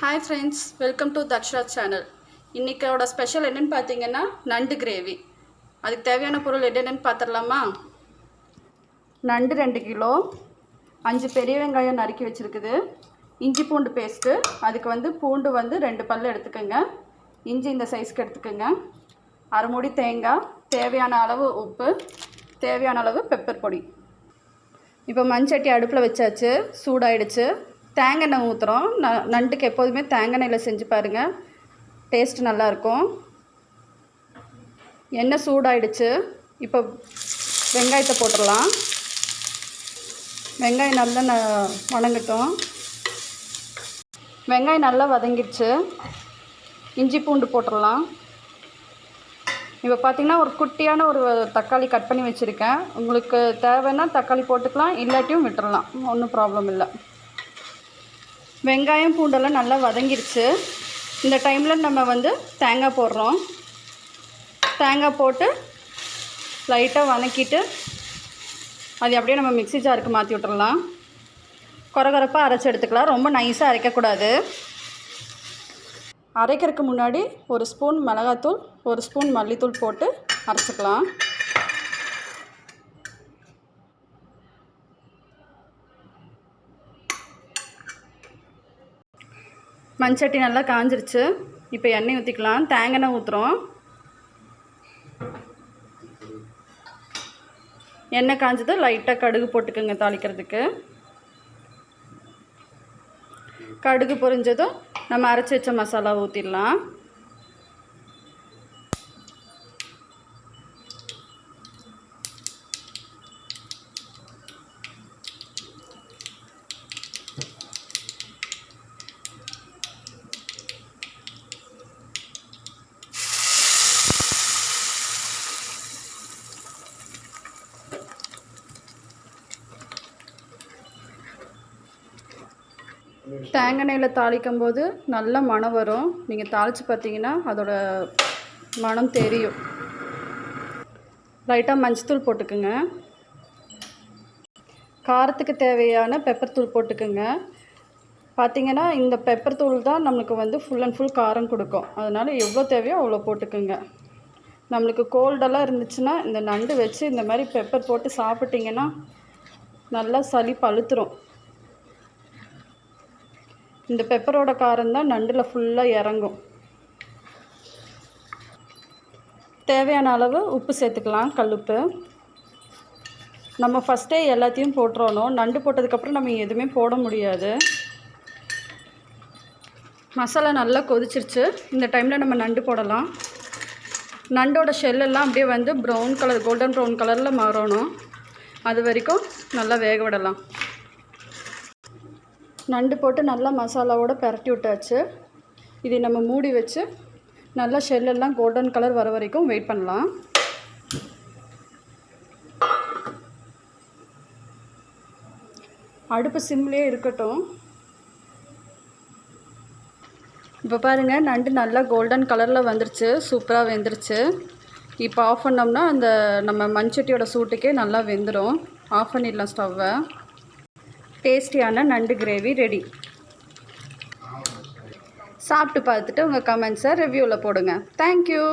Hi friends welcome to Thakshara channel இன்றைக்கோட special என்னென்னு பார்த்தீங்கன்னா நண்டு கிரேவி அதுக்கு தேவையான பொருள் என்னென்னு பார்த்துடலாமா? நண்டு ரெண்டு கிலோ அஞ்சு பெரிய வெங்காயம் நறுக்கி வச்சுருக்குது. இஞ்சி பூண்டு பேஸ்ட்டு அதுக்கு வந்து பூண்டு வந்து ரெண்டு பல் எடுத்துக்கோங்க. இஞ்சி இந்த சைஸ்க்கு எடுத்துக்கோங்க. அரை மூடி தேங்காய் தேவையான அளவு உப்பு தேவையான அளவு பெப்பர் பொடி. இப்போ மண்சட்டி அடுப்பில் வச்சாச்சு சூடாயிடுச்சு. தேங்காய் எண்ணெய் ஊற்றுறோம் ந நண்டுக்கு எப்போதுமே தேங்காய் எண்ணெயில் செஞ்சு பாருங்கள் டேஸ்ட் நல்லாயிருக்கும் எண்ணெய் சூடாயிடுச்சு. இப்போ வெங்காயத்தை போட்டுடலாம் வெங்காயம் நல்லா ந வணங்கட்டும். வெங்காயம் நல்லா வதங்கிடுச்சு இஞ்சி பூண்டு போட்டுடலாம் இப்போ பார்த்திங்கன்னா ஒரு குட்டியான ஒரு தக்காளி கட் பண்ணி வச்சுருக்கேன். உங்களுக்கு தேவைன்னா தக்காளி போட்டுக்கலாம் இல்லாட்டியும் விட்டுடலாம் ஒன்றும் ப்ராப்ளம் இல்லை. வெங்காயம் பூண்டெல்லாம் நல்லா வதங்கிருச்சு. இந்த டைமில் நம்ம வந்து தேங்காய் போடுறோம். தேங்காய் போட்டு லைட்டாக வதக்கிட்டு அது அப்படியே நம்ம மிக்ஸி ஜாருக்கு மாற்றி விட்டுறலாம். குறகுறப்பாக அரைச்சி எடுத்துக்கலாம். ரொம்ப நைஸாக அரைக்கக்கூடாது. அரைக்கிறதுக்கு முன்னாடி ஒரு ஸ்பூன் மிளகாத்தூள் ஒரு ஸ்பூன் மல்லித்தூள் போட்டு அரைச்சிக்கலாம். மண்சட்டி நல்லா காஞ்சிருச்சு. இப்போ எண்ணெய் ஊற்றிக்கலாம் தேங்காய் ஊற்றுறோம் எண்ணெய் காஞ்சது லைட்டாக கடுகு போட்டுக்கோங்க தாளிக்கிறதுக்கு. கடுகு பொரிஞ்சதும் நம்ம அரைச்சி வச்ச மசாலா ஊற்றிடலாம் தேங்காய் எண்ணெயில் தாளிக்கும் போது நல்ல மணம் வரும். நீங்கள் தாளித்து பார்த்தீங்கன்னா அதோட மனம் தெரியும். லைட்டாக மஞ்சத்தூள் போட்டுக்குங்க. காரத்துக்கு தேவையான பெப்பர் தூள் போட்டுக்குங்க. பார்த்திங்கன்னா இந்த பெப்பர் தூள் தான் நம்மளுக்கு வந்து ஃபுல் அண்ட் ஃபுல் காரம் கொடுக்கும். அதனால் எவ்வளோ தேவையோ அவ்வளோ போட்டுக்குங்க. நம்மளுக்கு கோல்டெல்லாம் இருந்துச்சுன்னா இந்த நண்டு வச்சு இந்த மாதிரி பெப்பர் போட்டு சாப்பிட்டிங்கன்னா நல்லா சளி பழுத்துரும். இந்த பெப்பரோட காரம் தான் நண்டில் ஃபுல்லாக இறங்கும். தேவையான அளவு உப்பு சேர்த்துக்கலாம் கல்லுப்பு. நம்ம ஃபஸ்ட்டே எல்லாத்தையும் போட்டுறணும். நண்டு போட்டதுக்கப்புறம் நம்ம எதுவுமே போட முடியாது. மசாலா நல்லா கொதிச்சிருச்சு. இந்த டைமில் நம்ம நண்டு போடலாம். நண்டோட ஷெல்லெல்லாம் அப்படியே வந்து ப்ரௌன் கலர் கோல்டன் ப்ரௌன் கலரில் மாறணும். அது வரைக்கும் நல்லா வேக விடலாம். நண்டு போட்டு நல்லா மசாலாவோட பரட்டி விட்டாச்சு. இதை நம்ம மூடி வச்சு நல்லா ஷெல்லெல்லாம் கோல்டன் கலர் வர வரைக்கும் வெயிட் பண்ணலாம். அடுப்பு சிம்லேயே இருக்கட்டும். இப்போ பாருங்கள் நண்டு நல்லா கோல்டன் கலரில் வந்துருச்சு சூப்பராக வெந்துருச்சு. இப்போ ஆஃப் பண்ணோம்னா அந்த நம்ம மண்சட்டியோட சூட்டுக்கே நல்லா வெந்துடும் ஆஃப் பண்ணிடலாம் ஸ்டவ்வை டேஸ்டியான நண்டு கிரேவி ரெடி சாப்பிட்டு பார்த்துட்டு உங்கள் கமெண்ட்ஸை ரிவ்யூவில் போடுங்க. தேங்க்யூ